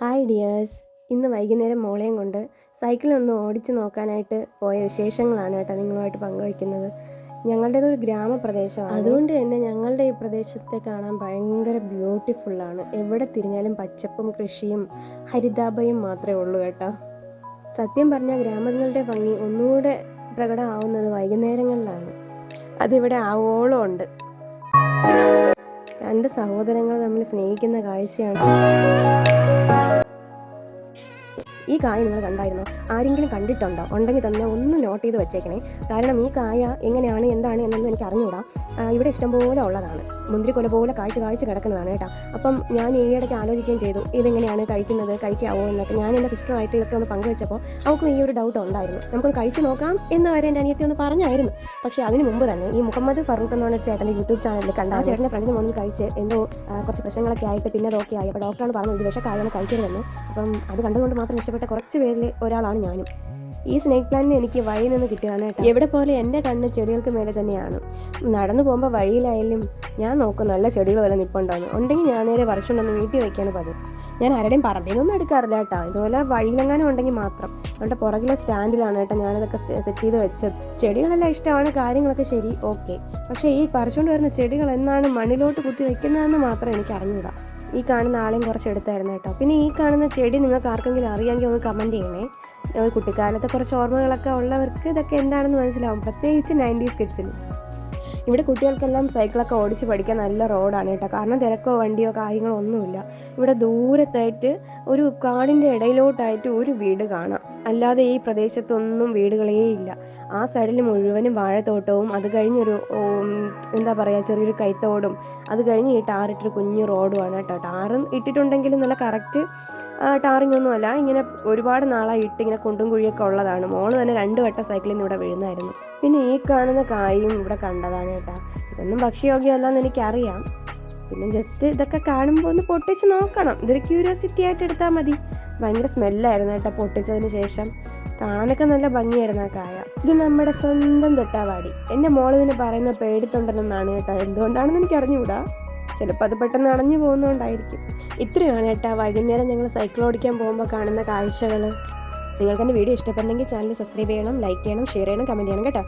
Hi dears. ഇന്ന് വൈകുന്നേരം മോളെയും കൊണ്ട് സൈക്കിളൊന്ന് ഓടിച്ചു നോക്കാനായിട്ട് പോയ വിശേഷങ്ങളാണ് കേട്ടോ നിങ്ങളുമായിട്ട് പങ്കുവയ്ക്കുന്നത്. ഞങ്ങളുടേത് ഒരു ഗ്രാമപ്രദേശമാണ്. അതുകൊണ്ട് തന്നെ ഞങ്ങളുടെ ഈ പ്രദേശത്തെ കാണാൻ ഭയങ്കര ബ്യൂട്ടിഫുള്ളാണ് എവിടെ തിരിഞ്ഞാലും പച്ചപ്പും കൃഷിയും ഹരിതാഭയും മാത്രമേ ഉള്ളൂ കേട്ടോ. സത്യം പറഞ്ഞാൽ ഗ്രാമങ്ങളുടെ ഭംഗി ഒന്നുകൂടെ പ്രകടമാവുന്നത് വൈകുന്നേരങ്ങളിലാണ്. അതിവിടെ ആവോളം ഉണ്ട്. രണ്ട് സഹോദരങ്ങൾ തമ്മിൽ സ്നേഹിക്കുന്ന കാഴ്ചയാണ്. ഈ കായ നിങ്ങൾ കണ്ടായിരുന്നോ? ആരെങ്കിലും കണ്ടിട്ടുണ്ടോ? ഉണ്ടെങ്കിൽ തന്നെ ഒന്ന് നോട്ട് ചെയ്ത് വെച്ചേക്കണേ. കാരണം ഈ കായ എങ്ങനെയാണ് എന്താണ് എന്നൊന്നും എനിക്ക് അറിഞ്ഞുകൂടാ ഇവിടെ ഇഷ്ടംപോലെ ഉള്ളതാണ്. മുന്തിരിക്കൊല പോലെ കാഴ്ച കാഴ്ച കിടക്കുന്നതാണ് കേട്ടോ. അപ്പം ഞാൻ ഈയിടയ്ക്ക് ആലോചിക്കുകയും ചെയ്തു ഇതെങ്ങനെയാണ് കഴിക്കുന്നത് കഴിക്കാവോ എന്നൊക്കെ. ഞാൻ എന്റെ സിസ്റ്ററുമായിട്ട് ഇതൊക്കെ ഒന്ന് പങ്കുവെച്ചപ്പോൾ അവൾക്കും ഈ ഒരു ഡൗട്ട് ഉണ്ടായിരുന്നു. നമുക്കൊന്ന് കഴിച്ചു നോക്കാം എന്ന് വരെ എന്റെ അനിയത്തി ഒന്ന് പറഞ്ഞായിരുന്നു. പക്ഷേ അതിന് മുമ്പ് തന്നെ ഈ മുഹമ്മദ് ഫറൂഖ് എന്ന് പറഞ്ഞ ചേട്ടന്റെ യൂട്യൂബ് ചാനലിൽ കണ്ട ആ ചേട്ടന്റെ ഫ്രണ്ടിന് മുന്നിൽ കഴിച്ച് എന്തോ കുറച്ച് പ്രശ്നങ്ങളൊക്കെ ആയിട്ട് പിന്നെ അതൊക്കെ ആയി. അപ്പോൾ ഡോക്ടറാണ് പറഞ്ഞത് ഇത് വിഷക്കായാണ് കഴിക്കരുതെന്ന്. അപ്പം അത് കണ്ടതുകൊണ്ട് മാത്രം ഇഷ്ടപ്പെട്ട കുറച്ച് പേരിൽ ഒരാളാണ് ഞാനും. ഈ സ്നേക്ക് പ്ലാന്റിന് എനിക്ക് വഴി നിന്ന് കിട്ടിയതാണ് കേട്ടോ. എവിടെ പോലെ എന്റെ കണ്ണ് ചെടികൾക്ക് മേലെ തന്നെയാണ്. നടന്നു പോകുമ്പോൾ വഴിയിലായാലും ഞാൻ നോക്കും നല്ല ചെടികൾ വരെ നിപ്പുണ്ടോന്ന്. ഉണ്ടെങ്കിൽ ഞാൻ നേരെ വർഷമുണ്ടെന്ന് വീട്ടിൽ വയ്ക്കാണ് പതിവ്. ഞാൻ ആരുടെയും പറമ്പിലൊന്നും എടുക്കാറില്ല കേട്ടോ. ഇതുപോലെ വഴിയിലെങ്ങാനും ഉണ്ടെങ്കിൽ മാത്രം. അവിടെ പുറകിലെ സ്റ്റാൻഡിലാണ് കേട്ടോ ഞാനതൊക്കെ സെറ്റ് ചെയ്ത് വെച്ചത്. ചെടികളെല്ലാം ഇഷ്ടമാണ് കാര്യങ്ങളൊക്കെ ശരി ഓക്കെ പക്ഷേ ഈ പറിച്ചുകൊണ്ട് വരുന്ന ചെടികൾ എന്നാണ് മണ്ണിലോട്ട് കുത്തി വെക്കുന്നതെന്ന് മാത്രം എനിക്ക് അറിഞ്ഞുകൂടാ ഈ കാണുന്ന ആളെയും കുറച്ച് എടുത്തായിരുന്നു കേട്ടോ. പിന്നെ ഈ കാണുന്ന ചെടി നിങ്ങൾക്ക് ആർക്കെങ്കിലും അറിയാമെങ്കിൽ ഒന്ന് കമന്റ് ചെയ്യണേ. കുട്ടിക്കാലത്തെ കുറച്ച് ഓർമ്മകളൊക്കെ ഉള്ളവർക്ക് ഇതൊക്കെ എന്താണെന്ന് മനസ്സിലാവും. പ്രത്യേകിച്ച് നയന്റീസ് കിഡ്സിന് ഇവിടെ കുട്ടികൾക്കെല്ലാം സൈക്കിളൊക്കെ ഓടിച്ച് പഠിക്കാൻ നല്ല റോഡാണ് കേട്ടോ. കാരണം തിരക്കോ വണ്ടിയോ കാര്യങ്ങളോ ഒന്നുമില്ല. ഇവിടെ ദൂരത്തായിട്ട് ഒരു കാടിന്റെ ഇടയിലോട്ടായിട്ട് ഒരു വീട് കാണാം. അല്ലാതെ ഈ പ്രദേശത്തൊന്നും വീടുകളേ ഇല്ല. ആ സൈഡിൽ മുഴുവനും വാഴത്തോട്ടവും അത് കഴിഞ്ഞൊരു എന്താ പറയുക ചെറിയൊരു കൈത്തോടും അത് കഴിഞ്ഞ് ഈ ടാറിട്ടൊരു കുഞ്ഞു റോഡുമാണ് കേട്ടോ. ടാറ് ഇട്ടിട്ടുണ്ടെങ്കിലും നല്ല കറക്റ്റ് ടാറിങ് ഒന്നുമല്ല ഇങ്ങനെ ഒരുപാട് നാളായി ഇട്ട് ഇങ്ങനെ കുണ്ടും കുഴിയൊക്കെ ഉള്ളതാണ്. മോൾ തന്നെ രണ്ട് വട്ടം സൈക്കിളിൽ നിന്ന് ഇവിടെ വീഴുന്നായിരുന്നു പിന്നെ ഈ കാണുന്ന കായും ഇവിടെ കണ്ടതാണ് കേട്ടോ. ഇതൊന്നും ഭക്ഷ്യയോഗ്യമല്ലെന്ന് എനിക്കറിയാം. പിന്നെ ജസ്റ്റ് ഇതൊക്കെ കാണുമ്പോൾ ഒന്ന് പൊട്ടിച്ച് നോക്കണം. ഇതൊരു ക്യൂരിയോസിറ്റി ആയിട്ട് എടുത്താൽ മതി. ഭയങ്കര സ്മെല്ലായിരുന്നു കേട്ടോ പൊട്ടിച്ചതിന് ശേഷം. കാണാനൊക്കെ നല്ല ഭംഗിയായിരുന്നു ആ കായ. ഇത് നമ്മുടെ സ്വന്തം തൊട്ടാവാടി. എന്റെ മോളിതിന് പറയുന്ന പേടിത്തൊണ്ടെന്നാണ് കേട്ടോ. എന്തുകൊണ്ടാണെന്ന് എനിക്ക് അറിഞ്ഞുകൂടാ ചിലപ്പോൾ അത് പെട്ടെന്ന് അണഞ്ഞു പോകുന്നതുകൊണ്ടായിരിക്കും ഇത്രയാണ് കേട്ടോ വൈകുന്നേരം ഞങ്ങൾ സൈക്കിൾ ഓടിക്കാൻ പോകുമ്പോൾ കാണുന്ന കാഴ്ചകൾ നിങ്ങൾക്ക് എന്റെ വീഡിയോ ഇഷ്ടപ്പെട്ടെങ്കിൽ ചാനൽ സബ്സ്ക്രൈബ് ചെയ്യണം ലൈക്ക് ചെയ്യണം ഷെയർ ചെയ്യണം കമന്റ് ചെയ്യണം കേട്ടോ.